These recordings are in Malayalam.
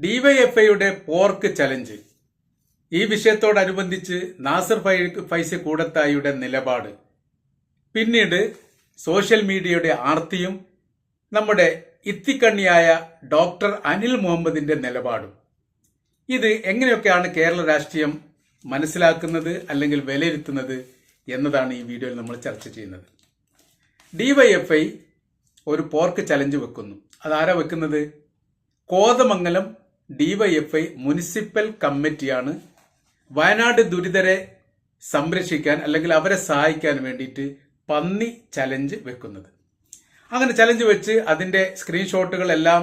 ഡിവൈഎഫ്ഐയുടെ പോർക്ക് ചലഞ്ച് ഈ വിഷയത്തോടനുബന്ധിച്ച് നാസർ ഫൈ- ഫൈസി കൂടത്തായിയുടെ നിലപാട്. പിന്നീട് സോഷ്യൽ മീഡിയയുടെ ആർത്തിയും നമ്മുടെ ഇത്തിക്കണ്ണിയായ ഡോക്ടർ അനിൽ മുഹമ്മദിന്റെ നിലപാടും. ഇത് എങ്ങനെയൊക്കെയാണ് കേരള രാഷ്ട്രീയം മനസ്സിലാക്കുന്നത് അല്ലെങ്കിൽ വിലയിരുത്തുന്നത് എന്നതാണ് ഈ വീഡിയോയിൽ നമ്മൾ ചർച്ച ചെയ്യുന്നത്. ഡിവൈഎഫ്ഐ ഒരു പോർക്ക് ചലഞ്ച് വെക്കുന്നു. അതാരാ വെക്കുന്നത്? കോതമംഗലം ഡിവൈഎഫ്ഐ മുനിസിപ്പൽ കമ്മിറ്റിയാണ് വയനാട് ദുരിതരെ സംരക്ഷിക്കാൻ അല്ലെങ്കിൽ അവരെ സഹായിക്കാൻ വേണ്ടിയിട്ട് പന്നി ചലഞ്ച് വെക്കുന്നത്. അങ്ങനെ ചലഞ്ച് വെച്ച് അതിന്റെ സ്ക്രീൻഷോട്ടുകളെല്ലാം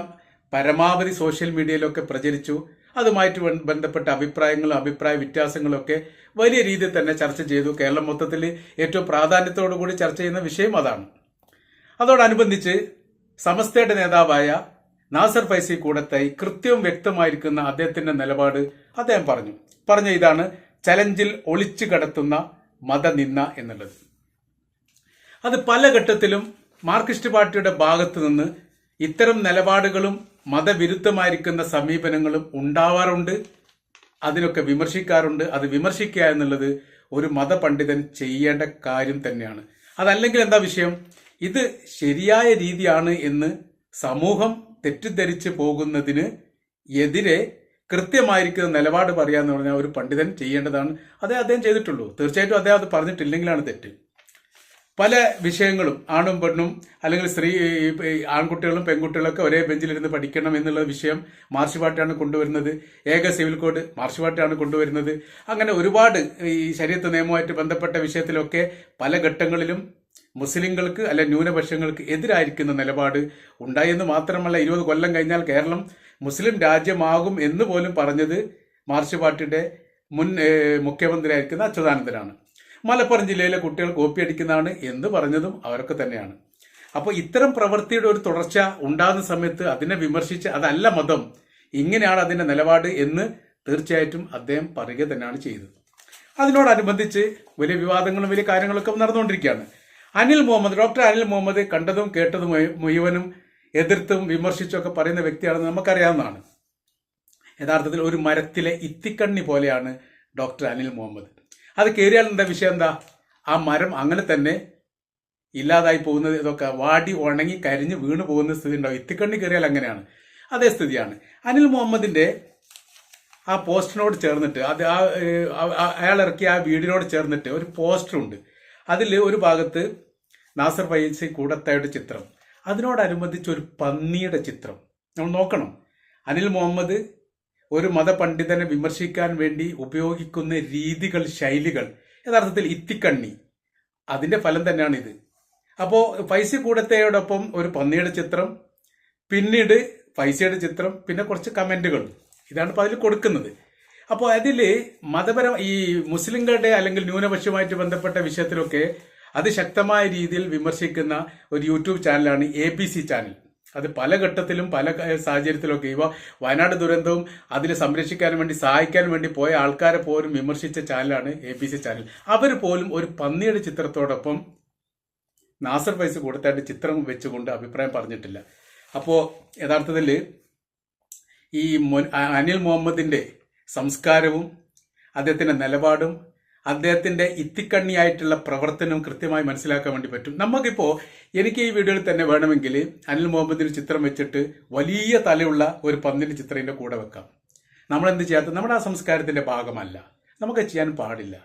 പരമാവധി സോഷ്യൽ മീഡിയയിലൊക്കെ പ്രചരിച്ചു. അതുമായിട്ട് ബന്ധപ്പെട്ട അഭിപ്രായങ്ങളും അഭിപ്രായ വ്യത്യാസങ്ങളൊക്കെ വലിയ രീതിയിൽ തന്നെ ചർച്ച ചെയ്തു. കേരളം മൊത്തത്തിൽ ഏറ്റവും പ്രാധാന്യത്തോടു കൂടി ചർച്ച ചെയ്യുന്ന വിഷയം അതാണ്. അതോടനുബന്ധിച്ച് സമസ്തയുടെ നേതാവായ നാസർ ഫൈസി കൂടത്തായി കൃത്യവും വ്യക്തമായിരിക്കുന്ന അദ്ദേഹത്തിന്റെ നിലപാട് അദ്ദേഹം പറഞ്ഞു. പറഞ്ഞ ഇതാണ് ചലഞ്ചിൽ ഒളിച്ചു കടത്തുന്ന മതനിന്ന എന്നുള്ളത്. അത് പല ഘട്ടത്തിലും മാർക്സിസ്റ്റ് പാർട്ടിയുടെ ഭാഗത്തു നിന്ന് ഇത്തരം നിലപാടുകളും മതവിരുദ്ധമായിരിക്കുന്ന സമീപനങ്ങളും ഉണ്ടാവാറുണ്ട്. അതിനൊക്കെ വിമർശിക്കാറുണ്ട്. അത് വിമർശിക്കുക എന്നുള്ളത് ഒരു മതപണ്ഡിതൻ ചെയ്യേണ്ട കാര്യം തന്നെയാണ്. അതല്ലെങ്കിൽ എന്താ വിഷയം? ഇത് ശരിയായ രീതിയാണ് എന്ന് സമൂഹം തെറ്റിദ്ധരിച്ച് പോകുന്നതിന് എതിരെ കൃത്യമായിരിക്കുന്ന നിലപാട് പറയാന്ന് പറഞ്ഞാൽ ഒരു പണ്ഡിതൻ ചെയ്യേണ്ടതാണ്. അതേ അദ്ദേഹം ചെയ്തിട്ടുള്ളൂ. തീർച്ചയായിട്ടും അദ്ദേഹം അത് പറഞ്ഞിട്ടില്ലെങ്കിലാണ് തെറ്റ്. പല വിഷയങ്ങളും ആണും പെണ്ണും അല്ലെങ്കിൽ സ്ത്രീ ആൺകുട്ടികളും പെൺകുട്ടികളൊക്കെ ഒരേ ബെഞ്ചിലിരുന്ന് പഠിക്കണം എന്നുള്ള വിഷയം മാർച്ച് പാട്ടാണ് കൊണ്ടുവരുന്നത്. ഏക സിവിൽ കോഡ് മാർച്ച് പാട്ടാണ് കൊണ്ടുവരുന്നത്. അങ്ങനെ ഒരുപാട് ഈ ശരീരത്ത് നിയമവുമായിട്ട് ബന്ധപ്പെട്ട വിഷയത്തിലൊക്കെ പല ഘട്ടങ്ങളിലും മുസ്ലിങ്ങൾക്ക് അല്ലെ ന്യൂനപക്ഷങ്ങൾക്ക് എതിരായിരിക്കുന്ന നിലപാട് ഉണ്ടായെന്ന് മാത്രമല്ല ഇരുപത് കൊല്ലം കഴിഞ്ഞാൽ കേരളം മുസ്ലിം രാജ്യമാകും എന്ന് പോലും പറഞ്ഞത് മാർച്ച് പാർട്ടിയുടെ മുൻ മുഖ്യമന്ത്രിയായിരിക്കുന്ന അച്യുതാനന്ദനാണ്. മലപ്പുറം ജില്ലയിലെ കുട്ടികൾ കോപ്പി അടിക്കുന്നതാണ് എന്ന് പറഞ്ഞതും അവരൊക്കെ തന്നെയാണ്. അപ്പോൾ ഇത്തരം പ്രവൃത്തിയുടെ ഒരു തുടർച്ച ഉണ്ടാകുന്ന സമയത്ത് അതിനെ വിമർശിച്ച് അതല്ല മതം ഇങ്ങനെയാണ് അതിന്റെ നിലപാട് എന്ന് തീർച്ചയായിട്ടും അദ്ദേഹം പറയുക തന്നെയാണ് ചെയ്തത്. അതിനോടനുബന്ധിച്ച് വലിയ വിവാദങ്ങളും വലിയ കാര്യങ്ങളൊക്കെ നടന്നുകൊണ്ടിരിക്കുകയാണ്. അനിൽ മുഹമ്മദ് ഡോക്ടർ അനിൽ മുഹമ്മദ് കണ്ടതും കേട്ടതും മുഴു- മുഴുവനും എതിർത്തും വിമർശിച്ചൊക്കെ പറയുന്ന വ്യക്തിയാണെന്ന് നമുക്കറിയാവുന്നതാണ്. യഥാർത്ഥത്തിൽ ഒരു മരത്തിലെ ഇത്തിക്കണ്ണി പോലെയാണ് ഡോക്ടർ അനിൽ മുഹമ്മദ്. അത് കയറിയാൽ എന്താ വിഷയം എന്താ? ആ മരം അങ്ങനെ തന്നെ ഇല്ലാതായി പോകുന്നത് ഇതൊക്കെ വാടി ഉണങ്ങി കരിഞ്ഞ് വീണ് പോകുന്ന സ്ഥിതി ഉണ്ടാവും ഇത്തിക്കണ്ണി കയറിയാൽ അങ്ങനെയാണ്. അതേ സ്ഥിതിയാണ്. അനിൽ മുഹമ്മദിന്റെ ആ പോസ്റ്റിനോട് ചേർന്നിട്ട് അത് ആ അയാൾ ഇറക്കിയ ആ വീടിനോട് ചേർന്നിട്ട് ഒരു പോസ്റ്റർ ഉണ്ട് അതിൽ ഒരു ഭാഗത്ത് നാസർ ഫൈസി കൂടത്തായുടെ ചിത്രം. അതിനോടനുബന്ധിച്ച് ഒരു പന്നിയുടെ ചിത്രം. നമ്മൾ നോക്കണം. അനിൽ മുഹമ്മദ് ഒരു മതപണ്ഡിതനെ വിമർശിക്കാൻ വേണ്ടി ഉപയോഗിക്കുന്ന രീതികൾ ശൈലികൾ യഥാർത്ഥത്തിൽ ഇത്തിക്കണ്ണി. അതിന്റെ ഫലം തന്നെയാണ് ഇത് അപ്പോൾ ഫൈസി കൂടത്തയോടൊപ്പം ഒരു പന്നിയുടെ ചിത്രം പിന്നീട് ഫൈസിയുടെ ചിത്രം പിന്നെ കുറച്ച് കമന്റുകൾ ഇതാണ് ഇപ്പോൾ അതിൽ കൊടുക്കുന്നത്. അപ്പോൾ അതിൽ മതപരം ഈ മുസ്ലിങ്ങളുടെ അല്ലെങ്കിൽ ന്യൂനപക്ഷമായിട്ട് ബന്ധപ്പെട്ട വിഷയത്തിലൊക്കെ അതിശക്തമായ രീതിയിൽ വിമർശിക്കുന്ന ഒരു യൂട്യൂബ് ചാനലാണ് എ ബി സി ചാനൽ. അത് പല ഘട്ടത്തിലും പല സാഹചര്യത്തിലൊക്കെ ഇവ വയനാട് ദുരന്തവും അതിനെ സംരക്ഷിക്കാൻ വേണ്ടി സഹായിക്കാൻ വേണ്ടി പോയ ആൾക്കാരെ പോലും വിമർശിച്ച ചാനലാണ് എ ബി സി ചാനൽ. അവർ പോലും ഒരു പന്നിയുടെ ചിത്രത്തോടൊപ്പം നാസർ പൈസ കൊടുത്തായിട്ട് ചിത്രം വെച്ചുകൊണ്ട് അഭിപ്രായം പറഞ്ഞിട്ടില്ല. അപ്പോൾ യഥാർത്ഥത്തിൽ ഈ അനിൽ മുഹമ്മദിന്റെ സംസ്കാരവും അദ്ദേഹത്തിന്റെ നിലപാടും അദ്ദേഹത്തിന്റെ ഇത്തിക്കണ്ണിയായിട്ടുള്ള പ്രവർത്തനവും കൃത്യമായി മനസ്സിലാക്കാൻ വേണ്ടി പറ്റും. നമുക്കിപ്പോൾ എനിക്ക് ഈ വീഡിയോയിൽ തന്നെ വേണമെങ്കിൽ അനിൽ മുഹമ്മദിന്റെ ചിത്രം വെച്ചിട്ട് വലിയ തലയുള്ള ഒരു പന്നിന്റെ ചിത്രം എന്റെ കൂടെ വെക്കാം. നമ്മൾ എന്ത് ചെയ്യാത്ത നമ്മുടെ ആ സംസ്കാരത്തിന്റെ ഭാഗമല്ല. നമുക്ക് ചെയ്യാൻ പാടില്ല.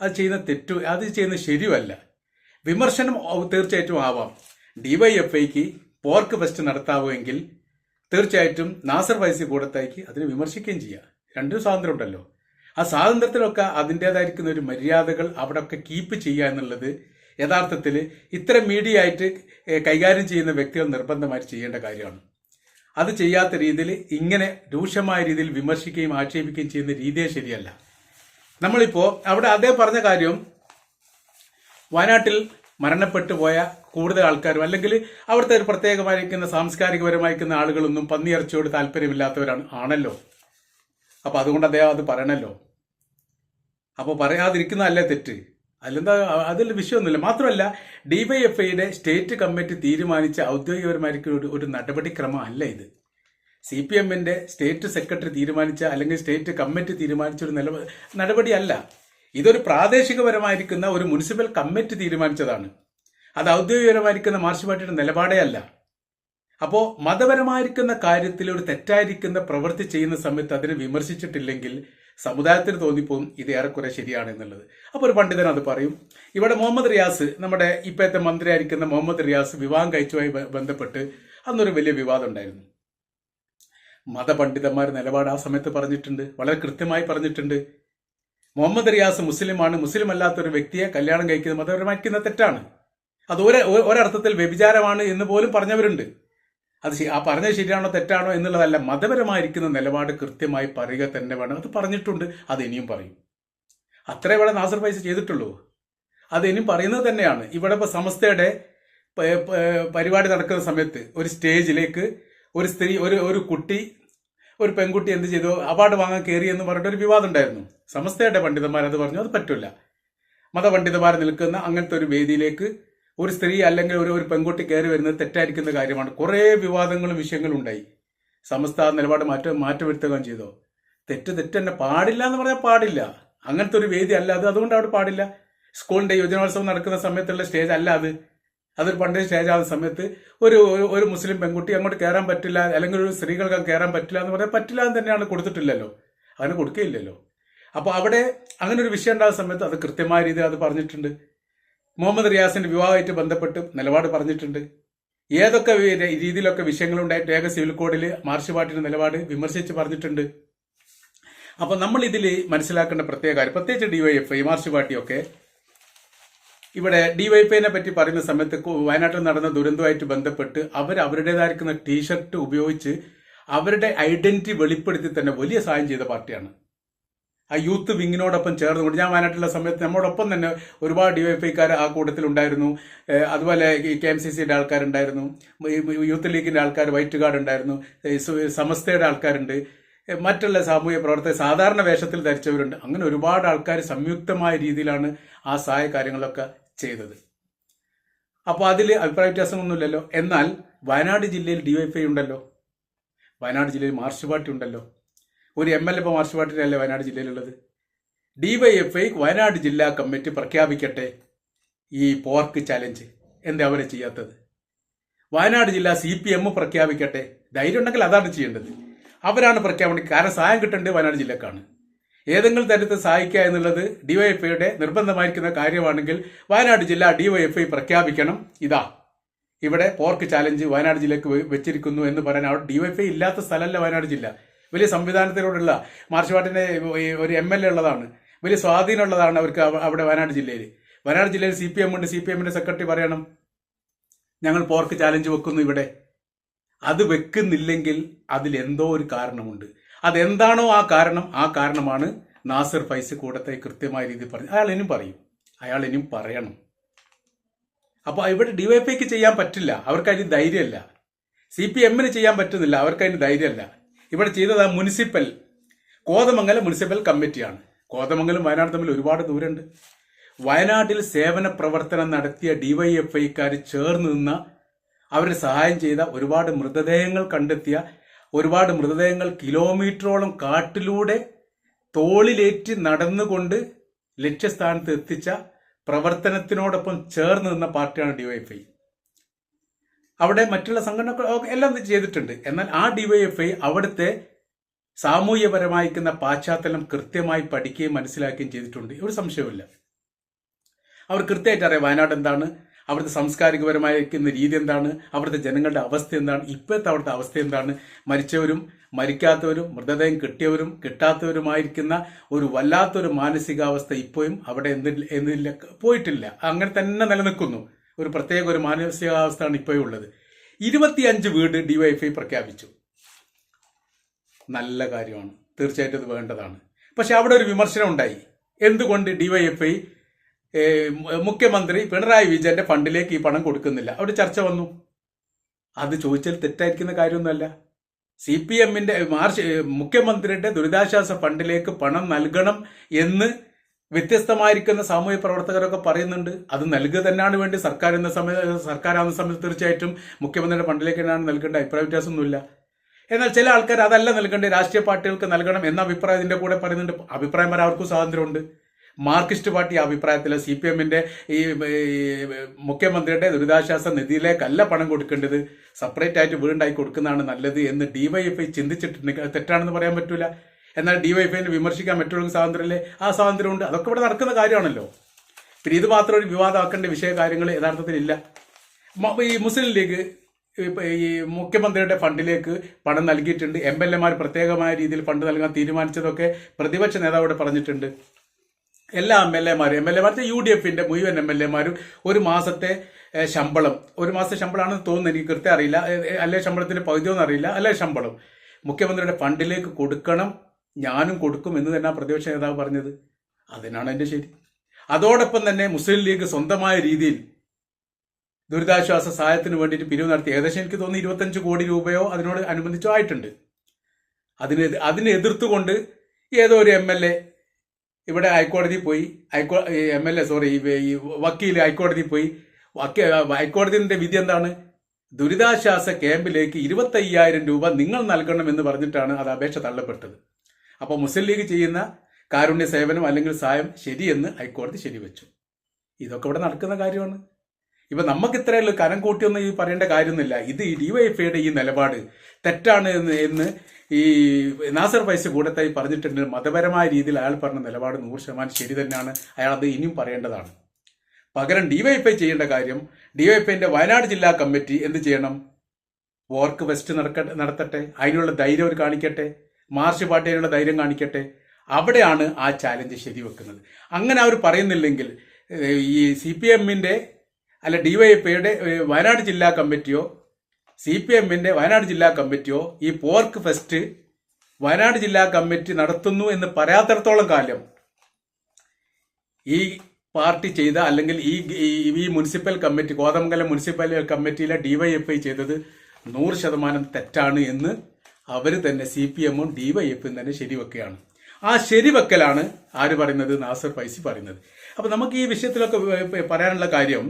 അത് ചെയ്യുന്ന തെറ്റു അത് ചെയ്യുന്ന ശരിയല്ല വിമർശനം തീർച്ചയായിട്ടും ആവാം. ഡിവൈഎഫ്ഐക്ക് പോർക്ക് ഫെസ്റ്റ് നടത്താവുമെങ്കിൽ തീർച്ചയായിട്ടും നാസർ വൈസി കൂടത്തേക്ക് അതിനെ വിമർശിക്കുകയും ചെയ്യാം. രണ്ടും സ്വാതന്ത്ര്യം ഉണ്ടല്ലോ ആ സ്വാതന്ത്ര്യത്തിലൊക്കെ അതിന്റെതായിരിക്കുന്ന ഒരു മര്യാദകൾ അവിടെ ഒക്കെ കീപ്പ് ചെയ്യുക എന്നുള്ളത് യഥാർത്ഥത്തിൽ ഇത്തരം മീഡിയ ആയിട്ട് കൈകാര്യം ചെയ്യുന്ന വ്യക്തികൾ നിർബന്ധമായി ചെയ്യേണ്ട കാര്യമാണ്. അത് ചെയ്യാത്ത രീതിയിൽ ഇങ്ങനെ രൂക്ഷമായ രീതിയിൽ വിമർശിക്കുകയും ആക്ഷേപിക്കുകയും ചെയ്യുന്ന രീതിയെ ശരിയല്ല. നമ്മളിപ്പോൾ അവിടെ അതേ പറഞ്ഞ കാര്യം വയനാട്ടിൽ മരണപ്പെട്ടു പോയ കൂടുതൽ ആൾക്കാരും അല്ലെങ്കിൽ അവിടുത്തെ ഒരു പ്രത്യേകമായിരിക്കുന്ന സാംസ്കാരികപരമായിരിക്കുന്ന ആളുകളൊന്നും പന്നിയിറച്ചിയോട് താല്പര്യമില്ലാത്തവരാണ് ആണല്ലോ. അപ്പൊ അതുകൊണ്ട് അദ്ദേഹം അത് പറയണല്ലോ. അപ്പോൾ പറയാതിരിക്കുന്നതല്ലേ തെറ്റ്. അല്ലെന്താ അതിൽ വിഷയമൊന്നുമില്ല. മാത്രമല്ല ഡിവൈഎഫ്ഐയുടെ സ്റ്റേറ്റ് കമ്മിറ്റി തീരുമാനിച്ച ഔദ്യോഗികപരമായിരിക്കും ഒരു നടപടിക്രമം അല്ല ഇത്. സി പി എമ്മിന്റെ സ്റ്റേറ്റ് സെക്രട്ടറി തീരുമാനിച്ച അല്ലെങ്കിൽ സ്റ്റേറ്റ് കമ്മിറ്റി തീരുമാനിച്ച ഒരു നില നടപടിയല്ല. ഇതൊരു പ്രാദേശികപരമായിരിക്കുന്ന ഒരു മുനിസിപ്പൽ കമ്മിറ്റി തീരുമാനിച്ചതാണ്. അത് ഔദ്യോഗികപരമായിരിക്കുന്ന മാർച്ച് പാർട്ടിയുടെ നിലപാടേ അല്ല. അപ്പോൾ മതപരമായിരിക്കുന്ന കാര്യത്തിൽ ഒരു തെറ്റായിരിക്കുന്ന പ്രവൃത്തി ചെയ്യുന്ന സമയത്ത് അതിനെ വിമർശിച്ചിട്ടില്ലെങ്കിൽ സമുദായത്തിന് തോന്നിപ്പോകും ഇത് ഏറെക്കുറെ ശരിയാണ് എന്നുള്ളത്. അപ്പോൾ ഒരു പണ്ഡിതൻ അത് പറയും ഇവിടെ മുഹമ്മദ് റിയാസ് നമ്മുടെ ഇപ്പോഴത്തെ മന്ത്രിയായിരിക്കുന്ന മുഹമ്മദ് റിയാസ് വിവാഹം കഴിച്ചുമായി ബന്ധപ്പെട്ട് അന്നൊരു വലിയ വിവാദം ഉണ്ടായിരുന്നു. മതപണ്ഡിതന്മാർ നിലപാട് ആ സമയത്ത് പറഞ്ഞിട്ടുണ്ട് വളരെ കൃത്യമായി പറഞ്ഞിട്ടുണ്ട്. മുഹമ്മദ് റിയാസ് മുസ്ലിമാണ് മുസ്ലിം അല്ലാത്ത ഒരു വ്യക്തിയെ കല്യാണം കഴിക്കുന്നത് മതപരമായിരിക്കുന്ന തെറ്റാണ്. അത് ഒരേ ഒരർത്ഥത്തിൽ വ്യഭിചാരമാണ് എന്ന് പോലും പറഞ്ഞവരുണ്ട്. അത് ആ പറഞ്ഞത് ശരിയാണോ തെറ്റാണോ എന്നുള്ളതല്ല മതപരമായിരിക്കുന്ന നിലപാട് കൃത്യമായി പറയുക തന്നെ വേണം. അത് പറഞ്ഞിട്ടുണ്ട്. അത് ഇനിയും പറയും. അത്രേ ഇവിടെ നാസർ പൈസ ചെയ്തിട്ടുള്ളൂ. അത് ഇനിയും പറയുന്നത് തന്നെയാണ്. ഇവിടെ ഇപ്പോൾ സമസ്തയുടെ പരിപാടി നടക്കുന്ന സമയത്ത് ഒരു സ്റ്റേജിലേക്ക് ഒരു സ്ത്രീ ഒരു ഒരു കുട്ടി ഒരു പെൺകുട്ടി എന്ത് ചെയ്തു? അവാർഡ് വാങ്ങാൻ കയറി എന്ന് പറഞ്ഞിട്ട് ഒരു വിവാദം ഉണ്ടായിരുന്നു. സമസ്തയുടെ പണ്ഡിതന്മാർ അത് പറഞ്ഞു അത് പറ്റില്ല മതപണ്ഡിതന്മാർ നിൽക്കുന്ന അങ്ങനത്തെ ഒരു വേദിയിലേക്ക് ഒരു സ്ത്രീ അല്ലെങ്കിൽ ഒരു ഒരു പെൺകുട്ടി കയറി വരുന്നത് തെറ്റായിരിക്കുന്ന കാര്യമാണ്. കുറേ വിവാദങ്ങളും വിഷയങ്ങളും ഉണ്ടായി സമസ്ത നിലപാട് മാറ്റ മാറ്റം വരുത്തുകയും ചെയ്തോ. തെറ്റ് തെറ്റ് തന്നെ പാടില്ല എന്ന് പറയാൻ പാടില്ല. അങ്ങനത്തെ ഒരു വേദി അല്ല അത്. അതുകൊണ്ട് അവിടെ പാടില്ല. സ്കൂളിന്റെ യുവജനോത്സവം നടക്കുന്ന സമയത്തുള്ള സ്റ്റേജ് അല്ല അത്. അതൊരു പണ്ടേ സ്റ്റേജ് ആവുന്ന സമയത്ത് ഒരു ഒരു- മുസ്ലിം പെൺകുട്ടി അങ്ങോട്ട് കയറാൻ പറ്റില്ല അല്ലെങ്കിൽ ഒരു സ്ത്രീകൾക്ക് കയറാൻ പറ്റില്ല എന്ന് പറയാൻ പറ്റില്ല എന്ന് തന്നെയാണ് കൊടുത്തിട്ടില്ലല്ലോ. അങ്ങനെ കൊടുക്കുകയില്ലല്ലോ. അപ്പോൾ അവിടെ അങ്ങനെ ഒരു വിഷയം ഉണ്ടാകുന്ന സമയത്ത് അത് കൃത്യമായ രീതിയിൽ അത് പറഞ്ഞിട്ടുണ്ട്. മുഹമ്മദ് റിയാസിന്റെ വിവാഹമായിട്ട് ബന്ധപ്പെട്ട് നിലപാട് പറഞ്ഞിട്ടുണ്ട്. ഏതൊക്കെ രീതിയിലൊക്കെ വിഷയങ്ങളുണ്ടായിട്ട് ഏക സിവിൽ കോഡിൽ മാർച്ച് പാർട്ടിയുടെ നിലപാട് വിമർശിച്ച് പറഞ്ഞിട്ടുണ്ട്. അപ്പൊ നമ്മൾ ഇതിൽ മനസ്സിലാക്കേണ്ട പ്രത്യേക കാര്യം പ്രത്യേകിച്ച് ഡിവൈഎഫ്ഐ മാർച്ച് പാർട്ടിയൊക്കെ ഇവിടെ ഡിവൈഎഫ്ഐനെ പറ്റി പറയുന്ന സമയത്ത് വയനാട്ടിൽ നടന്ന ദുരന്തമായിട്ട് ബന്ധപ്പെട്ട് അവർ അവരുടേതായിരിക്കുന്ന ടീഷർട്ട് ഉപയോഗിച്ച് അവരുടെ ഐഡന്റിറ്റി വെളിപ്പെടുത്തി തന്നെ വലിയ സഹായം ചെയ്ത പാർട്ടിയാണ്. ആ യൂത്ത് വിങ്ങിനോടൊപ്പം ചേർന്നുകൊണ്ട് ഞാൻ വയനാട്ടിലുള്ള സമയത്ത് നമ്മോടൊപ്പം തന്നെ ഒരുപാട് ഡിവൈഎഫ്ഐക്കാർ ആ ഏഹ് അതുപോലെ കെ എം സി സിയുടെ ആൾക്കാരുണ്ടായിരുന്നു. യൂത്ത് ലീഗിന്റെ ആൾക്കാർ വൈറ്റ് ഗാർഡ് ഉണ്ടായിരുന്നു. സമസ്തയുടെ ആൾക്കാരുണ്ട്. മറ്റുള്ള സാമൂഹ്യ പ്രവർത്തകർ സാധാരണ വേഷത്തിൽ ധരിച്ചവരുണ്ട്. അങ്ങനെ ഒരുപാട് ആൾക്കാർ സംയുക്തമായ രീതിയിലാണ് ആ സഹായ കാര്യങ്ങളൊക്കെ ചെയ്തത്. അപ്പോൾ അതിൽ അഭിപ്രായ വ്യത്യാസമൊന്നുമില്ലല്ലോ എന്നാൽ വയനാട് ജില്ലയിൽ ഡിവൈഎഫ്ഐ ഉണ്ടല്ലോ. വയനാട് ജില്ലയിൽ മാർച്ച് പാർട്ടി ഉണ്ടല്ലോ. ഒരു എം എൽ എ മാർച്ച് പാർട്ടിയിലല്ലേ വയനാട് ജില്ലയിലുള്ളത്? ഡിവൈഎഫ്ഐ വയനാട് ജില്ലാ കമ്മിറ്റി പ്രഖ്യാപിക്കട്ടെ ഈ പോർക്ക് ചാലഞ്ച് എന്താ അവരെ ചെയ്യാത്തത്? വയനാട് ജില്ലാ സി പി എം പ്രഖ്യാപിക്കട്ടെ. ധൈര്യം ഉണ്ടെങ്കിൽ അതാണ് ചെയ്യേണ്ടത്. അവരാണ് പ്രഖ്യാപനം കാരണം സഹായം കിട്ടേണ്ടത് വയനാട് ജില്ലക്കാണ്. ഏതെങ്കിലും തരത്തിൽ സഹായിക്കുക എന്നുള്ളത് ഡിവൈഎഫ്ഐയുടെ നിർബന്ധമായിരിക്കുന്ന കാര്യമാണെങ്കിൽ വയനാട് ജില്ല ഡിവൈഎഫ്ഐ പ്രഖ്യാപിക്കണം. ഇതാ. ഇവിടെ പോർക്ക് ചാലഞ്ച് വയനാട് ജില്ലക്ക് വെച്ചിരിക്കുന്നു എന്ന് പറയാൻ അവിടെ ഡിവൈഎഫ്ഐ ഇല്ലാത്ത സ്ഥലമല്ല വയനാട് ജില്ല. വലിയ സംവിധാനത്തിലൂടെയുള്ള മാർച്ച് പാട്ടിന്റെ ഒരു എം എൽ എ ഉള്ളതാണ്. വലിയ സ്വാധീനമുള്ളതാണ് അവർക്ക് അവിടെ വയനാട് ജില്ലയിൽ വയനാട് ജില്ലയിൽ സി പി എം ഉണ്ട്. സി പി എമ്മിന്റെ സെക്രട്ടറി പറയണം ഞങ്ങൾ പോർക്ക് ചാലഞ്ച് വെക്കുന്നു ഇവിടെ. അത് വെക്കുന്നില്ലെങ്കിൽ അതിൽ എന്തോ ഒരു കാരണമുണ്ട്. അതെന്താണോ ആ കാരണം ആ കാരണമാണ് നാസർ ഫൈസ് കൂടത്തെ കൃത്യമായ രീതിയിൽ പറഞ്ഞു അയാൾ ഇനിയും പറയും. അയാൾ ഇനിയും പറയണം. അപ്പോൾ ഇവിടെ ഡിവൈപിക്ക് ചെയ്യാൻ പറ്റില്ല. അവർക്ക് അതിന് ധൈര്യമല്ല. സി പി എമ്മിന് ചെയ്യാൻ പറ്റുന്നില്ല. അവർക്ക് അതിന് ധൈര്യമല്ല. ഇവിടെ ചെയ്തത് മുനിസിപ്പൽ കോതമംഗലം മുനിസിപ്പൽ കമ്മിറ്റിയാണ്. കോതമംഗലം വയനാട് തമ്മിൽ ഒരുപാട് ദൂരമുണ്ട്. വയനാട്ടിൽ സേവന പ്രവർത്തനം നടത്തിയ ഡിവൈഎഫ്ഐക്കാർ ചേർന്ന് നിന്ന അവരെ സഹായം ചെയ്ത ഒരുപാട് മൃതദേഹങ്ങൾ കണ്ടെത്തിയ ഒരുപാട് മൃതദേഹങ്ങൾ കിലോമീറ്ററോളം കാട്ടിലൂടെ തോളിലേറ്റി നടന്നുകൊണ്ട് ലക്ഷ്യസ്ഥാനത്ത് എത്തിച്ച പ്രവർത്തനത്തിനോടൊപ്പം ചേർന്ന് നിന്ന പാർട്ടിയാണ് ഡിവൈഎഫ്ഐ. അവിടെ മറ്റുള്ള സംഘടന എല്ലാം ചെയ്തിട്ടുണ്ട്. എന്നാൽ ആ ഡിവൈഎഫ്ഐ അവിടുത്തെ സാമൂഹ്യപരമായിരിക്കുന്ന പാശ്ചാത്തലം കൃത്യമായി പഠിക്കുകയും മനസ്സിലാക്കുകയും ചെയ്തിട്ടുണ്ട്. ഒരു സംശയമില്ല അവർ കൃത്യമായിട്ട് അറിയാം വയനാട് എന്താണ് അവിടുത്തെ സാംസ്കാരികപരമായിരിക്കുന്ന രീതി എന്താണ് അവിടുത്തെ ജനങ്ങളുടെ അവസ്ഥ എന്താണ് ഇപ്പോഴത്തെ അവിടുത്തെ അവസ്ഥ എന്താണ്. മരിച്ചവരും മരിക്കാത്തവരും മൃതദേഹം കിട്ടിയവരും കിട്ടാത്തവരുമായിരിക്കുന്ന ഒരു വല്ലാത്തൊരു മാനസികാവസ്ഥ ഇപ്പോഴും അവിടെ എന്തില്ല പോയിട്ടില്ല. അങ്ങനെ തന്നെ നിലനിൽക്കുന്നു. ഒരു പ്രത്യേക ഒരു മാനസികാവസ്ഥയാണ് ഇപ്പോഴും ഉള്ളത്. ഇരുപത്തിയഞ്ച് വീട് ഡിവൈഎഫ്ഐ പ്രഖ്യാപിച്ചു. നല്ല കാര്യമാണ്. തീർച്ചയായിട്ടും അത് വേണ്ടതാണ്. പക്ഷെ അവിടെ ഒരു വിമർശനം ഉണ്ടായി. എന്തുകൊണ്ട് ഡിവൈഎഫ്ഐ മുഖ്യമന്ത്രി പിണറായി വിജയന്റെ ഫണ്ടിലേക്ക് ഈ പണം കൊടുക്കുന്നില്ല? അവിടെ ചർച്ച വന്നു. അത് ചോദിച്ചാൽ തെറ്റായിരിക്കുന്ന കാര്യമൊന്നുമല്ല. സി പി എമ്മിന്റെ മാർച്ച് മുഖ്യമന്ത്രിയുടെ ദുരിതാശ്വാസ ഫണ്ടിലേക്ക് പണം നൽകണം എന്ന് വ്യത്യസ്തമായിരിക്കുന്ന സാമൂഹ്യ പ്രവർത്തകരൊക്കെ പറയുന്നുണ്ട്. അത് നൽകുക തന്നെയാണ് വേണ്ടി സർക്കാർ എന്ന സമയത്ത് സർക്കാർ ആവുന്ന സമയത്ത് തീർച്ചയായിട്ടും മുഖ്യമന്ത്രിയുടെ ഫണ്ടിലേക്ക് തന്നെയാണ് നൽകേണ്ട അഭിപ്രായ വ്യത്യാസമൊന്നുമില്ല. എന്നാൽ ചില ആൾക്കാർ അതല്ല നൽകേണ്ടത്. രാഷ്ട്രീയ പാർട്ടികൾക്ക് നൽകണം എന്ന അഭിപ്രായം ഇതിന്റെ കൂടെ പറയുന്നുണ്ട്. അഭിപ്രായം വരാൻ അവർക്കും സ്വാതന്ത്ര്യമുണ്ട്. മാർക്സിസ്റ്റ് പാർട്ടി അഭിപ്രായത്തിൽ സി പി എമ്മിന്റെ ഈ മുഖ്യമന്ത്രിയുടെ ദുരിതാശ്വാസ നിധിയിലേക്കല്ല പണം കൊടുക്കേണ്ടത്. സെപ്പറേറ്റ് ആയിട്ട് വീണ്ടായി കൊടുക്കുന്നതാണ് നല്ലത് എന്ന് ഡിവൈഎഫ്ഐ ചിന്തിച്ചിട്ടുണ്ടെങ്കിൽ അത് തെറ്റാണെന്ന് പറയാൻ പറ്റൂല. എന്നാൽ ഡിവൈഫൈനെ വിമർശിക്കാൻ മറ്റുള്ളവർക്ക് സ്വാതന്ത്ര്യമല്ലേ? ആ സ്വാതന്ത്ര്യമുണ്ട്. അതൊക്കെ ഇവിടെ നടക്കുന്ന കാര്യമാണല്ലോ. പിന്നെ ഇത് മാത്രം ഒരു വിവാദമാക്കേണ്ട വിഷയ കാര്യങ്ങൾ യഥാർത്ഥത്തിൽ ഇല്ല. ഈ മുസ്ലിം ലീഗ് ഈ മുഖ്യമന്ത്രിയുടെ ഫണ്ടിലേക്ക് പണം നൽകിയിട്ടുണ്ട്. എം എൽ എമാർ പ്രത്യേകമായ രീതിയിൽ ഫണ്ട് നൽകാൻ തീരുമാനിച്ചതൊക്കെ പ്രതിപക്ഷ നേതാവോട് പറഞ്ഞിട്ടുണ്ട്. എല്ലാ എം എൽ എമാരും എം എൽ എമാർ യു ഡി എഫിന്റെ മുഴുവൻ എം എൽ എമാരും ഒരു മാസത്തെ ശമ്പളം. ഒരു മാസത്തെ ശമ്പളമാണെന്ന് തോന്നുന്നു. എനിക്ക് കൃത്യം അറിയില്ല. അല്ലെ ശമ്പളത്തിന്റെ പകുതിയൊന്നും അറിയില്ല. അല്ലെ ശമ്പളം? മുഖ്യമന്ത്രിയുടെ ഫണ്ടിലേക്ക് കൊടുക്കണം. ഞാനും കൊടുക്കും എന്ന് തന്നെ പ്രതിപക്ഷ നേതാവ് പറഞ്ഞത്. അതിനാണ് എന്റെ ശരി. അതോടൊപ്പം തന്നെ മുസ്ലിം ലീഗ് സ്വന്തമായ രീതിയിൽ ദുരിതാശ്വാസ സഹായത്തിന് വേണ്ടിയിട്ട് പിരിവ് നടത്തി. ഏകദേശം എനിക്ക് തോന്നുന്നു ഇരുപത്തഞ്ച് കോടി രൂപയോ അതിനോട് അനുബന്ധിച്ചോ ആയിട്ടുണ്ട്. അതിന് അതിനെ എതിർത്തുകൊണ്ട് ഏതോ ഒരു എം എൽ എ ഇവിടെ ഹൈക്കോടതി പോയി. ഹൈക്കോ എം എൽ എ സോറി ഈ വക്കീൽ ഹൈക്കോടതി പോയി. ഹൈക്കോടതിന്റെ വിധി എന്താണ്? ദുരിതാശ്വാസ ക്യാമ്പിലേക്ക് ഇരുപത്തയ്യായിരം രൂപ നിങ്ങൾ നൽകണം എന്ന് പറഞ്ഞിട്ടാണ് അത് അപേക്ഷ തള്ളപ്പെട്ടത്. അപ്പോൾ മുസ്ലിം ലീഗ് ചെയ്യുന്ന കാരുണ്യ സേവനം അല്ലെങ്കിൽ സഹായം ശരിയെന്ന് ഹൈക്കോടതി ശരിവെച്ചു. ഇതൊക്കെ ഇവിടെ നടക്കുന്ന കാര്യമാണ്. ഇപ്പൊ നമുക്ക് ഇത്രയുള്ള കനം കൂട്ടിയൊന്നും ഈ പറയേണ്ട കാര്യമൊന്നുമില്ല. ഇത് ഈ ഡിവൈഎഫ്ഐയുടെ ഈ നിലപാട് തെറ്റാണ് എന്ന് ഈ നാസർ ഫൈസ് കൂടത്തായി പറഞ്ഞിട്ടുണ്ട്. മതപരമായ രീതിയിൽ അയാൾ പറഞ്ഞ നിലപാട് നൂറ് ശതമാനം ശരി തന്നെയാണ്. അയാൾ അത് ഇനിയും പറയേണ്ടതാണ്. പകരം ഡിവൈഎഫ്ഐ ചെയ്യേണ്ട കാര്യം ഡിവൈഎഫ്ഐന്റെ വയനാട് ജില്ലാ കമ്മിറ്റി എന്ത് ചെയ്യണം? വോർക്ക് വെസ്റ്റ് നടക്ക നടത്തട്ടെ. അതിനുള്ള ധൈര്യം അവർ കാണിക്കട്ടെ. മാർച്ച് പാർട്ടി ധൈര്യം കാണിക്കട്ടെ. അവിടെയാണ് ആ ചാലഞ്ച് ശരിവെക്കുന്നത്. അങ്ങനെ അവർ പറയുന്നില്ലെങ്കിൽ ഈ സി പി എമ്മിന്റെ അല്ല ഡിവൈഎഫ്ഐയുടെ വയനാട് ജില്ലാ കമ്മിറ്റിയോ സി പി എമ്മിന്റെ വയനാട് ജില്ലാ കമ്മിറ്റിയോ ഈ പോർക്ക് ഫെസ്റ്റ് വയനാട് ജില്ലാ കമ്മിറ്റി നടത്തുന്നു എന്ന് പറയാത്തിടത്തോളം കാലം ഈ പാർട്ടി ചെയ്ത അല്ലെങ്കിൽ ഈ ഈ- ഈ മുനിസിപ്പൽ കമ്മിറ്റി കോതമംഗലം മുനിസിപ്പൽ കമ്മിറ്റിയിലെ ഡിവൈഎഫ്ഐ ചെയ്തത് നൂറ് ശതമാനം തെറ്റാണ് എന്ന് അവർ തന്നെ സി പി എമ്മും ഡിവൈഎഫും തന്നെ ശരിവെക്കുകയാണ്. ആ ശരിവെക്കലാണ് ആര് പറയുന്നത്? നാസർ ഫൈസി പറയുന്നത്. അപ്പൊ നമുക്ക് ഈ വിഷയത്തിലൊക്കെ പറയാനുള്ള കാര്യം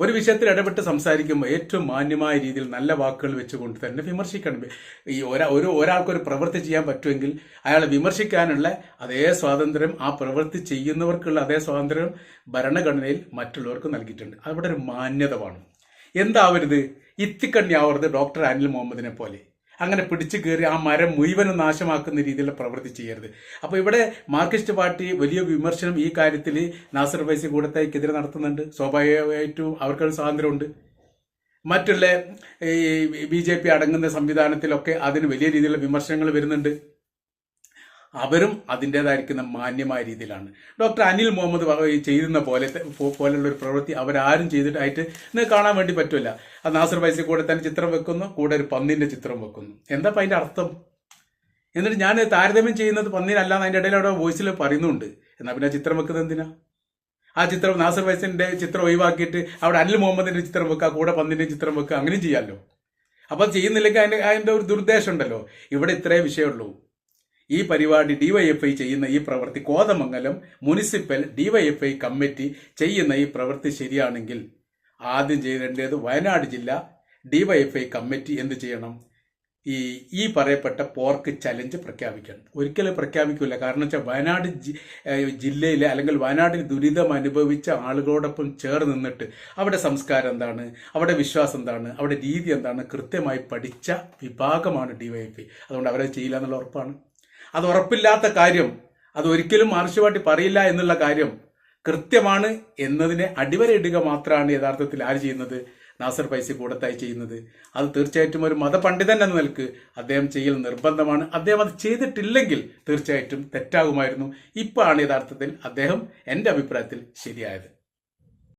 ഒരു വിഷയത്തിൽ ഇടപെട്ട് സംസാരിക്കുമ്പോൾ ഏറ്റവും മാന്യമായ രീതിയിൽ നല്ല വാക്കുകൾ വെച്ചുകൊണ്ട് തന്നെ വിമർശിക്കണം. ഈ ഒരാ ഒരു ഒരാൾക്കൊരു പ്രവൃത്തി ചെയ്യാൻ പറ്റുമെങ്കിൽ അയാളെ വിമർശിക്കാനുള്ള അതേ സ്വാതന്ത്ര്യം ആ പ്രവൃത്തി ചെയ്യുന്നവർക്കുള്ള അതേ സ്വാതന്ത്ര്യം ഭരണഘടനയിൽ മറ്റുള്ളവർക്ക് നൽകിയിട്ടുണ്ട്. അവിടെ ഒരു മാന്യത വേണം എന്താവരുത് ഇത്തിക്കണ്ണിയാവരുത് ഡോക്ടർ അനിൽ മുഹമ്മദിനെ പോലെ. അങ്ങനെ പിടിച്ചു കയറി ആ മരം മുഴുവനും നാശമാക്കുന്ന രീതിയിലുള്ള പ്രവൃത്തി ചെയ്യരുത്. അപ്പോൾ ഇവിടെ മാർക്സിസ്റ്റ് പാർട്ടി വലിയ വിമർശനം ഈ കാര്യത്തിൽ നാസർ വൈസി കൂടത്തേക്കെതിരെ നടത്തുന്നുണ്ട്. സ്വാഭാവികമായിട്ടും അവർക്കൊരു സ്വാതന്ത്ര്യമുണ്ട്. മറ്റുള്ള ഈ ബി ജെ പി അടങ്ങുന്ന സംവിധാനത്തിലൊക്കെ അതിന് വലിയ രീതിയിലുള്ള വിമർശനങ്ങൾ വരുന്നുണ്ട്. അവരും അതിന്റെതായിരിക്കുന്ന മാന്യമായ രീതിയിലാണ്. ഡോക്ടർ അനിൽ മുഹമ്മദ് ചെയ്യുന്ന പോലെ പോലുള്ള ഒരു പ്രവൃത്തി അവരാരും ചെയ്തിട്ടായിട്ട് നിങ്ങൾക്ക് കാണാൻ വേണ്ടി പറ്റില്ല അത് നാസർ പൈസ കൂടെ തന്നെ ചിത്രം വെക്കുന്നു കൂടെ ഒരു പന്നിന്റെ ചിത്രം വെക്കുന്നു. എന്താ അതിന്റെ അർത്ഥം? എന്നിട്ട് ഞാൻ താരതമ്യം ചെയ്യുന്നത് പന്നിനല്ല അതിന്റെ ഇടയിൽ അവിടെ വോയിസിൽ പറയുന്നുണ്ട്. എന്നാൽ പിന്നെ ചിത്രം വെക്കുന്നത് എന്തിനാ? ആ ചിത്രം നാസർ വൈസിന്റെ ചിത്രം ഒഴിവാക്കിയിട്ട് അവിടെ അനിൽ മുഹമ്മദിന്റെ ചിത്രം വെക്കുക കൂടെ പന്നിന്റെ ചിത്രം വെക്കുക അങ്ങനെ ചെയ്യാമല്ലോ അപ്പം ചെയ്യുന്നില്ലെങ്കിൽ അതിന്റെ അതിന്റെ ഒരു ദുർദ്ദേശം ഉണ്ടല്ലോ. ഇവിടെ ഇത്രേ വിഷയമുള്ളൂ. ഈ പരിപാടി ഡിവൈഎഫ്ഐ ചെയ്യുന്ന ഈ പ്രവൃത്തി കോതമംഗലം മുനിസിപ്പൽ ഡിവൈഎഫ്ഐ കമ്മിറ്റി ചെയ്യുന്ന ഈ പ്രവൃത്തി ശരിയാണെങ്കിൽ ആദ്യം ചെയ്യേണ്ടത് വയനാട് ജില്ല ഡിവൈഎഫ്ഐ കമ്മിറ്റി എന്ത് ചെയ്യണം? ഈ ഈ പറയപ്പെട്ട പോർക്ക് ചലഞ്ച് പ്രഖ്യാപിക്കണം. ഒരിക്കലും പ്രഖ്യാപിക്കില്ല കാരണം വെച്ചാൽ വയനാട് ജില്ലയിലെ അല്ലെങ്കിൽ വയനാട്ടിൽ ദുരിതം അനുഭവിച്ച ആളുകളോടൊപ്പം ചേർന്ന് നിന്നിട്ട് അവിടെ സംസ്കാരം എന്താണ്? അവിടെ വിശ്വാസം എന്താണ്? അവിടെ രീതി എന്താണ്? കൃത്യമായി പഠിച്ച വിഭാഗമാണ് ഡിവൈഎഫ്ഐ അതുകൊണ്ട് അവരെ ചെയ്യില്ല എന്നുള്ള ഉറപ്പാണ്. അത് ഉറപ്പില്ലാത്ത കാര്യം അത് ഒരിക്കലും മാർഷുവാട്ടി പറയില്ല എന്നുള്ള കാര്യം കൃത്യമാണ് എന്നതിനെ അടിവരയിടുക മാത്രമാണ് യഥാർത്ഥത്തിൽ ആര് ചെയ്യുന്നത്? നാസർ പൈസ കൂടത്തായി ചെയ്യുന്നത്. അത് തീർച്ചയായിട്ടും ഒരു മതപണ്ഡിതൻ എന്ന നിലയ്ക്ക് അദ്ദേഹം ചെയ്യൽ നിർബന്ധമാണ്. അദ്ദേഹം അത് ചെയ്തിട്ടില്ലെങ്കിൽ തീർച്ചയായിട്ടും തെറ്റാകുമായിരുന്നു. ഇപ്പോഴാണ് യഥാർത്ഥത്തിൽ അദ്ദേഹം എന്റെ അഭിപ്രായത്തിൽ ശരിയായത്.